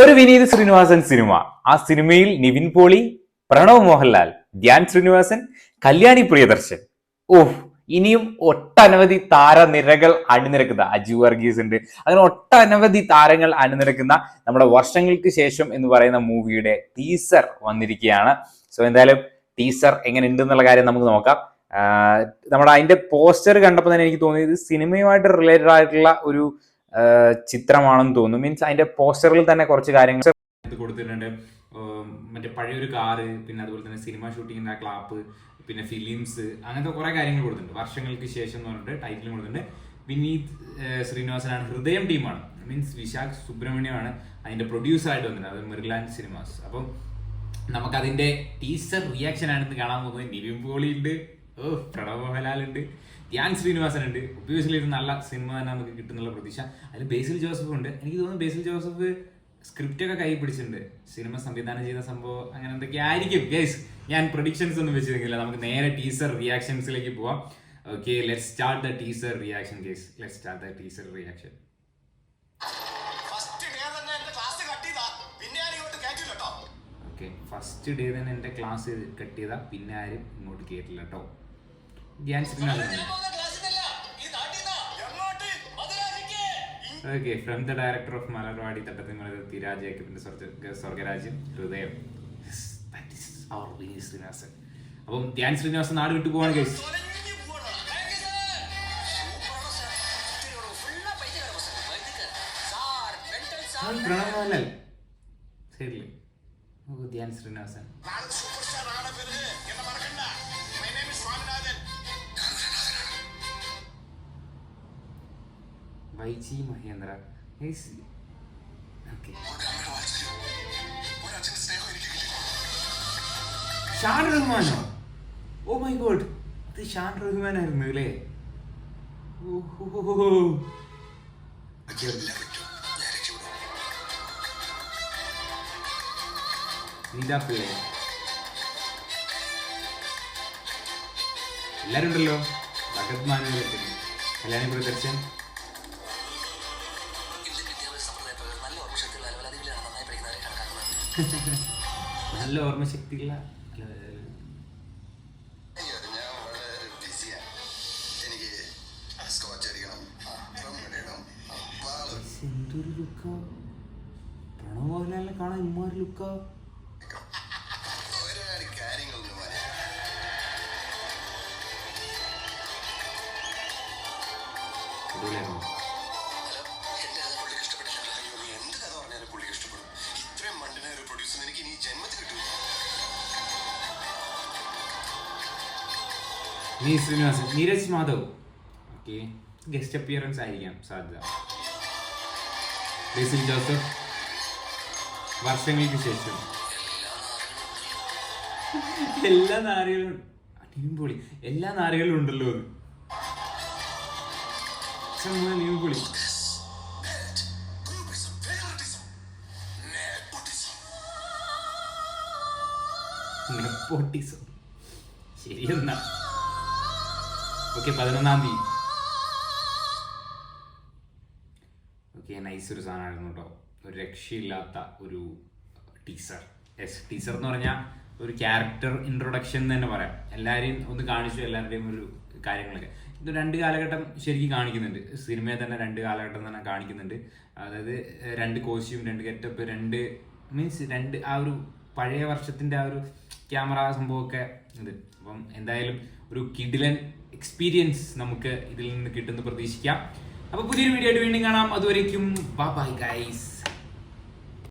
ഒരു വിനീത് ശ്രീനിവാസൻ സിനിമ. ആ സിനിമയിൽ നിവിൻ പോളി പ്രണവ് മോഹൻലാൽ ധ്യാൻ ശ്രീനിവാസൻ കല്യാണി പ്രിയദർശൻ. ഓഹ് ഇനിയും ഒട്ടനവധി താരനിരകൾ അണിനിരക്കുന്ന അജു വർഗീസ് ഉണ്ട്. അങ്ങനെ ഒട്ടനവധി താരങ്ങൾ അണിനിരക്കുന്ന നമ്മുടെ വർഷങ്ങൾക്ക് ശേഷം എന്ന് പറയുന്ന മൂവിയുടെ ടീസർ വന്നിരിക്കുകയാണ്. സോ എന്തായാലും ടീസർ എങ്ങനെ ഉണ്ട് എന്നുള്ള കാര്യം നമുക്ക് നോക്കാം. നമ്മുടെ അതിന്റെ പോസ്റ്റർ കണ്ടപ്പോൾ തന്നെ എനിക്ക് തോന്നിയത് സിനിമയുമായിട്ട് റിലേറ്റഡ് ആയിട്ടുള്ള ഒരു ചിത്രമാണെന്ന് തോന്നുന്നു. മീൻസ് അതിന്റെ പോസ്റ്ററിൽ തന്നെ കുറച്ച് കാര്യങ്ങൾ കൊടുത്തിട്ടുണ്ട്. മറ്റേ പഴയൊരു കാറ് പിന്നെ അതുപോലെ തന്നെ സിനിമ ഷൂട്ടിങ്ങിന്റെ ആ ക്ലാപ്പ് പിന്നെ ഫിലിംസ് അങ്ങനത്തെ കുറെ കാര്യങ്ങൾ കൊടുത്തിട്ടുണ്ട്. വർഷങ്ങൾക്ക് ശേഷം എന്ന് പറഞ്ഞിട്ട് ടൈറ്റിലും കൊടുത്തിട്ടുണ്ട്. വിനീത് ശ്രീനിവാസനാണ് ഹൃദയം ടീമാണ്. മീൻസ് വിശാഖ് സുബ്രഹ്മണ്യമാണ് അതിന്റെ പ്രൊഡ്യൂസർ ആയിട്ട് വന്നിട്ടുണ്ട് അത് മെറിലാൻഡ് സിനിമാസ് അപ്പം നമുക്ക് അതിന്റെ ടീസർ റിയാക്ഷൻ ആണെന്ന് കാണാൻ പോകുന്നത്. നിവിൻ പോളി ഉണ്ട് ഓ പ്രണവ് മോഹൻലാൽ ഉണ്ട് ധ്യാൻ ശ്രീനിവാസൻ ഉണ്ട് ഒബ്വിയസ്ലി ഒരു നല്ല സിനിമ തന്നെ നമുക്ക് കിട്ടുന്നുള്ള പ്രതീക്ഷ. അതിൽ ബേസിൽ ജോസഫ് ഉണ്ട്. എനിക്ക് തോന്നുന്നു ബേസിൽ ജോസഫ് സ്ക്രിപ്റ്റ് ഒക്കെ കൈ പിടിച്ചിട്ടുണ്ട്. സിനിമ സംവിധാനം ചെയ്ത സംഭവം അങ്ങനെ എന്തൊക്കെ ആയിരിക്കും. ഗൈസ് ഞാൻ പ്രൊഡിക്ഷൻസ് ഒന്നും വെച്ചിരുന്നില്ല. നമുക്ക് നേരെ ടീസർ റിയാക്ഷൻസിലേക്ക് പോവാം. Okay let start the teaser reaction guys let start the teaser reaction first day തന്നെ എന്റെ ഓക്കെ ഫസ്റ്റ് ഡേ തന്നെ എന്റെ ക്ലാസ് കട്ട് ചെയ്താൽ പിന്നെ ആരും ഇങ്ങോട്ട് കേട്ടില്ല കേട്ടോ Dhyan okay from the director of Malarvadi തട്ടത്തിൽ മലർത്തി ജേക്കബിന്റെ സ്വർഗ- സ്വർഗരാജ്യം. ഹൃദയം. ശ്രീനിവാസൻ. അപ്പം ധ്യാൻ ശ്രീനിവാസൻ നാട് വിട്ടു പോവാണ് കേസ് ശരി. പ്രണവ് മോഹൻലാൽ ശരിയല്ലേ? Dhyan Sreenivasan. Y G Mahendra okay Shaan റഹ്മാനോ oh my god ഇത് ഷാൻ റഹ്മാൻ ആയിരുന്നു അല്ലേ? ഓഹോ. ഞാൻ രക്ഷപ്പെടും നീതാ പിള്ളേ എല്ലാരും ഉണ്ടല്ലോ ഭഗത് മാനുവലൊക്കെ കല്യാണി പ്രദർശൻ വാൾ ഓർമ്മശക്തിയുള്ള എന്തൊരു ലുക്കാ പ്രണവ് മോഹൻലാലിനെ കാണാൻ ഇമ്മാര് ലുക്കാ നീ Sreenivasan Neeraj Madhav. Okay guest appearance ആയിരിക്കാം സാധ്യത. ബേസിൽ ജോസഫ്. വർഷങ്ങൾക്ക് ശേഷം. എല്ലാ നാരുകളും പൊളി എല്ലാ നാരുകളും ഉണ്ടല്ലോ ഫേവറിറ്റിസം നെപ്പോട്ടിസം നെപ്പോട്ടിസം ശരിയെന്നാ ഓക്കെ പതിനൊന്നാം തീയതി. ഓക്കെ നൈസ് ഒരു സാധനമായിരുന്നു കേട്ടോ. ഒരു രക്ഷയില്ലാത്ത ഒരു ടീസർ എസ് ടീസർ എന്ന് പറഞ്ഞാൽ ഒരു ക്യാരക്ടർ ഇൻട്രൊഡക്ഷൻ എന്ന് തന്നെ പറയാം. എല്ലാവരെയും ഒന്ന് കാണിച്ചു എല്ലാവരുടെയും ഒരു കാര്യങ്ങളൊക്കെ. ഇത് രണ്ട് കാലഘട്ടം ശരിക്കും കാണിക്കുന്നുണ്ട്. സിനിമയെ തന്നെ രണ്ട് കാലഘട്ടം തന്നെ കാണിക്കുന്നുണ്ട്. അതായത് രണ്ട് കോസ്റ്റ്യൂം രണ്ട് ഗെറ്റപ്പ് രണ്ട് മീൻസ് രണ്ട് ആ ഒരു പഴയ വർഷത്തിന്റെ ആ ഒരു ക്യാമറ സംഭവമൊക്കെ ഇത് അപ്പം എന്തായാലും ഒരു കിഡിലൻ എക്സ്പീരിയൻസ് നമുക്ക് ഇതിൽ നിന്ന് കിട്ടുമെന്ന് പ്രതീക്ഷിക്കാം. അപ്പൊ പുതിയൊരു വീഡിയോ ആയിട്ട് വീണ്ടും കാണാം. അതുവരേക്കും ബൈ ഗൈസ്